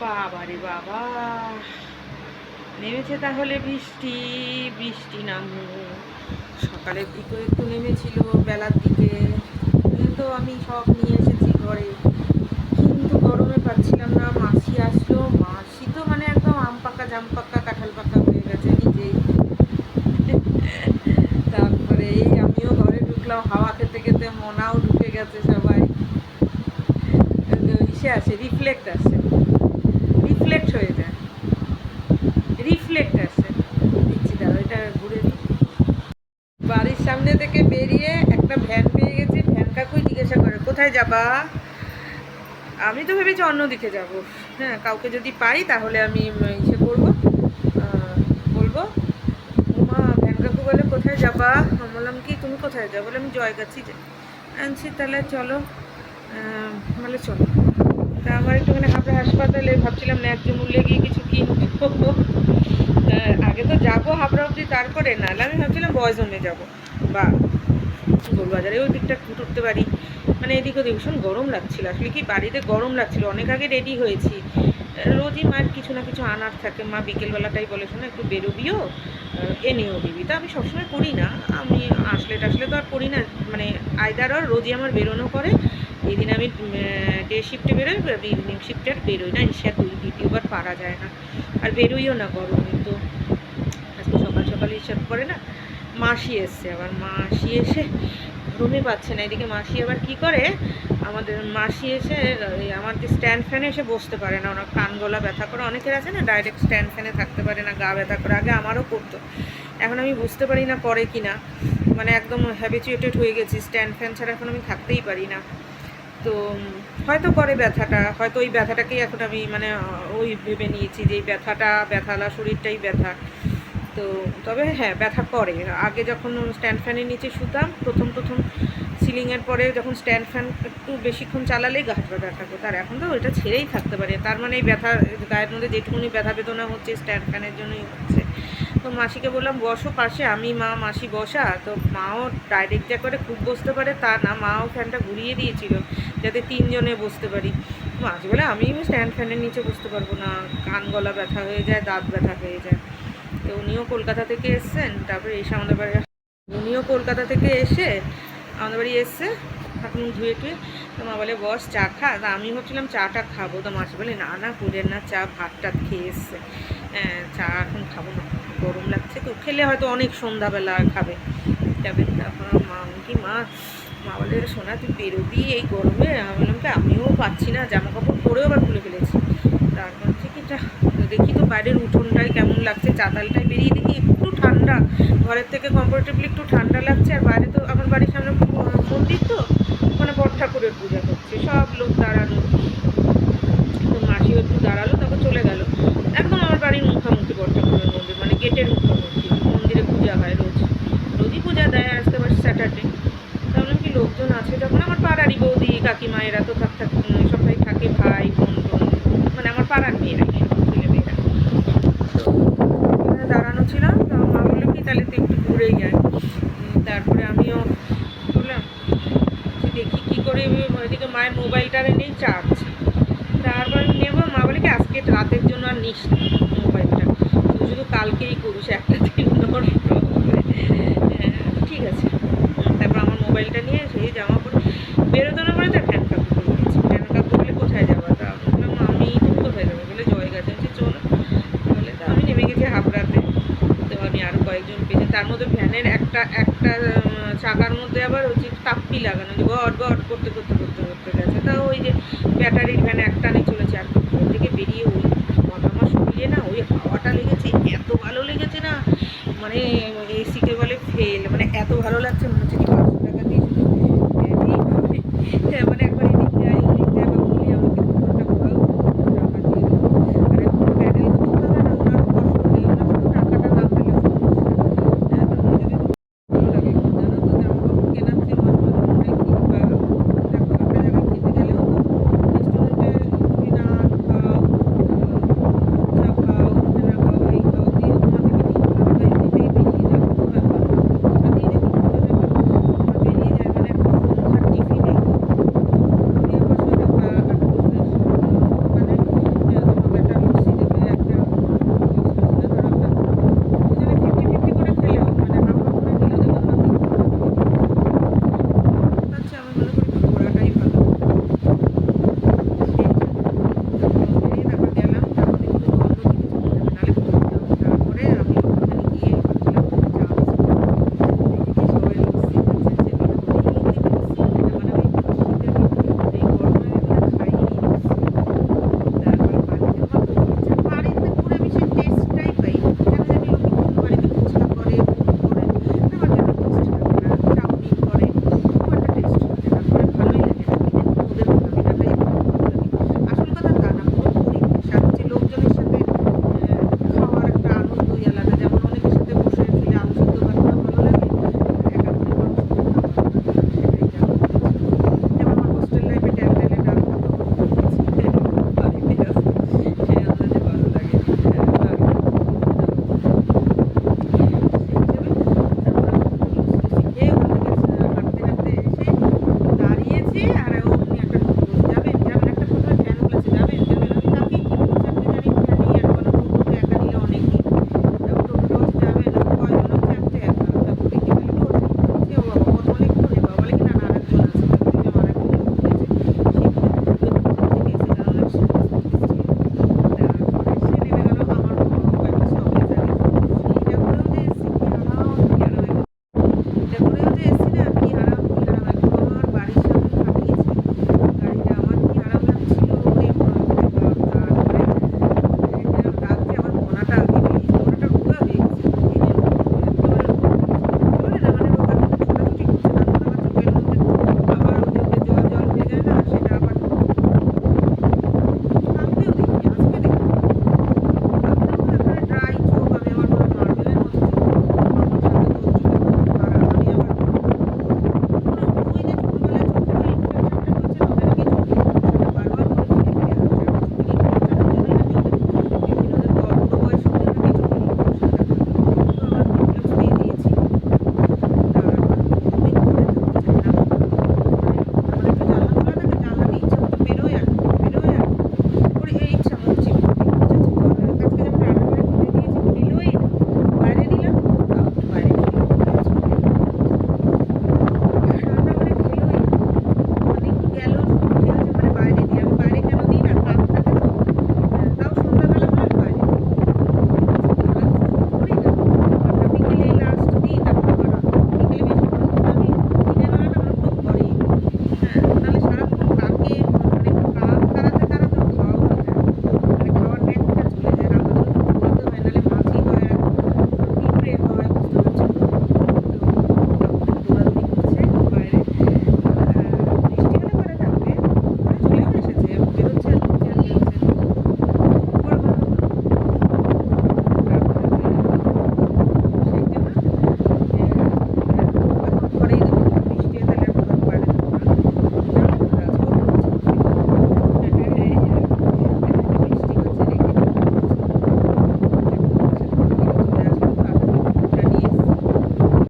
বাবারে বাবা। নেমেছে তাহলে বৃষ্টি বৃষ্টি নামলো। সকালের দিকে একটু নেমেছিল, বেলার দিকে। তো আমি সব নিয়ে এসেছি ঘরে। গরমে পাচ্ছিলাম না, মাসি আসলো। মাসি তো মানে একদম আম পাকা, জাম পাকা, কাঁঠাল পাকা হয়ে গেছে নিজেই। তারপরে এই আমিও ঘরে ঢুকলাম, হাওয়া খেতে খেতে মনাও ঢুকে গেছে সবাই। ইসে আসে রিফ্লেক্ট আসে। রিফ্লেক্ট হয়ে যায়। রিফ্লেক্ট আসে। দিচ্ছি দাঁড়া এটা ঘুরে দিই। বাড়ির সামনে থেকে বেরিয়ে একটা ভ্যান পেয়ে গেছি। ভ্যান কাকুই জিজ্ঞাসা করে, কোথায় যাবা? আমি তো ভেবেছি অন্যদিকে যাব। হ্যাঁ কাউকে যদি পাই তাহলে আমি ইসে করব। বলব মা ভ্যান কাকু বলে, কোথায় যাবা? বললাম, কি, তুমি কোথায় যাব বলে, আমি জয়গাছি যাই। আনছি তাহলে চলো বলে, চলো। তা আমার একটুখানি হাবড়া হাসপাতালে ভাবছিলাম ন্যায্য মূল্যে গিয়ে কিছু কিনবো। আগে তো যাব হাবড়া অবধি, তারপরে নাহলে আমি ভাবছিলাম বয়জনে যাব। বা গোলবাজারে ওই দিকটা উঠতে পারি। মানে এদিক ওদিক, ভীষণ গরম লাগছিল। আসলে কি বাড়িতে গরম লাগছিল? অনেক আগে রেডি হয়েছি। রোজই মার কিছু না কিছু আনার থাকে। মা বিকেলবেলাটাই বলে, শোনো, একটু বেরোবিও? এনেও দিবি তা আমি সবসময় করি না। আমি আসলে টাসলে তো আর করি না। মানে আয়দার আর রোজই আমার বেরোনো করে। এই দিন আমি ডে শিফটে বেরোই ইভিনিং শিফটে আর বেরোই না। সে দুই, দ্বিতীয়বার পারা যায় না। আর বেরোইও না গরমে তো। আজকে সকাল সকাল হিসাব করে না, মাসি এসছে। আবার মাসি এসে ঘুমই পাচ্ছে না। এদিকে মাসি আবার কি করে? আমাদের মাসি এসে আমার যে স্ট্যান্ড ফ্যানে এসে বসতে পারে না। ওনার কান গলা ব্যথা করে। অনেকের আছে না ডাইরেক্ট স্ট্যান্ড ফ্যানে থাকতে পারে না, গা ব্যথা করে। আগে আমারও করতো। এখন আমি বুঝতে পারি না করে কি না। মানে একদম হ্যাবিচুয়েটেড হয়ে গেছি। স্ট্যান্ড ফ্যান ছাড়া এখন আমি থাকতেই পারি না। তো, হয়তো করে ব্যথাটা। হয়তো ওই ব্যথাটাকেই এখন আমি মানে ওই ভেবে নিয়েছি যে এই ব্যথাটা, ব্যথালা শরীরটাই ব্যথা। তো তবে হ্যাঁ ব্যথা করে। আগে যখন স্ট্যান্ড ফ্যানের নিচে শুতাম, প্রথম প্রথম সিলিংয়ের পরে যখন স্ট্যান্ড ফ্যান একটু বেশিক্ষণ চালালেই গা হাত পা ব্যথা করতো। আর এখন তো ওইটা ছেড়েই থাকতে পারে। তার মানে এই ব্যথা, গায়ের মধ্যে যেটুকুনি ব্যথা বেদনা হচ্ছে স্ট্যান্ড ফ্যানের জন্যই হচ্ছে। তো মাসিকে বললাম, বসো পাশে, আমি, মা, মাসি বসা। তো মাও ডাইরেক্ট যা করে খুব বসতে পারে, তা না, মাও ফ্যানটা ঘুরিয়ে দিয়েছিল যাতে তিনজনে বসতে পারি। মাসি বলে আমি স্ট্যান্ড ফ্যানের নিচে বসতে পারব না। কান গলা ব্যথা হয়ে যায়, দাঁত ব্যথা হয়ে যায়। তো উনিও কলকাতা থেকে এসছেন তারপরে এসে আমাদের বাড়ি উনিও কলকাতা থেকে এসে আমাদের বাড়ি এসছে মুখ ধুয়ে টুয়ে তো মা বলে বস চা খা। তা আমি ভাবছিলাম চাটা খাব। তো মাসি বলে না না করেন না চা ভাত টাত খেয়ে এসছে। হ্যাঁ, চা এখন খাব না গরম লাগছে তো খেলে হয়তো অনেক সন্ধ্যাবেলা খাবে। যাবে তারপর মা কি মা মা বলে সোনা তুই বেরোবি এই গরমে? আমি বললাম কি আমিও পাচ্ছি না জামা কাপড় পরেও আবার খুলে ফেলেছি। তারপর থেকে এটা দেখি তো বাইরের উঠোনটাই কেমন লাগছে, চাতালটায় বেরিয়ে দেখি একটু ঠান্ডা, ঘরের থেকে কমফোর্টেবলি একটু ঠান্ডা লাগছে, আর বাইরে তো আমার বাড়ির সামনে মন্দির তো, ওখানে বট ঠাকুরের পূজা করছে, সব লোক দাঁড়ানো। তো মাসিও একটু দাঁড়াল, তারপর চলে গেল। একদম আমার বাড়ির মুখামুখি বট ঠাকুরের মন্দির মানে গেটের মুখামুখি, মন্দিরে পূজা হয় রোজ। রোজই পূজা দেয় আজকে আবার স্যাটারডে তাহলে কি লোকজন আছে যখন আমার পাড়ারই বৌদি, কাকিমা, এরা তো থাক থাকে ভাই বোন বোন মানে আমার পাড়ার মেয়েরাই সব ছেলে মেয়েরা তো ওখানে দাঁড়ানো ছিলাম তো মা বলল কি তাহলে তুই একটু ঘুরে যায় উম, তারপরে আমিও বললাম দেখি কী করে ওইদিকে মায়ের মোবাইলটা নেই চার্জ তারপর নেব। মা বলে কি আজকে রাতের জন্য আর নিস মোবাইলটা। তুই শুধু কালকেই করিস একটা দিন নষ্ট হ্যাঁ, ঠিক আছে। তারপর আমার মোবাইলটা নিয়ে সেই জামা পরে বেরোতো না করে তার ফ্যান কাপড় করে দিয়েছি ফ্যান কাপড় বলে কোথায় যাব? তা বললাম আমি কোথায় যাব। বলে জয় গেছে। বলছি চলো। বলে তা আমি নেমে গেছি হাবড়াতে তো আমি আরও কয়েকজন পেয়েছি। তার মধ্যে ভ্যানের একটা একটা টাকার মধ্যে আবার হচ্ছে তাপ্পি লাগানো, যে গড় গড় করতে করতে করতে করতে গেছে। তা ওই যে ব্যাটারির ভ্যান একটানে চলেছে, আর পুকুর থেকে বেরিয়ে ওই মতামত শুকিয়ে না, ওই হাওয়াটা লেগেছে, এত ভালো লেগেছে না মানে এসিকে বলে ফেল মানে এত ভালো লাগছে, মনে হচ্ছে কি পাঁচশো টাকা দিয়ে মানে, মানে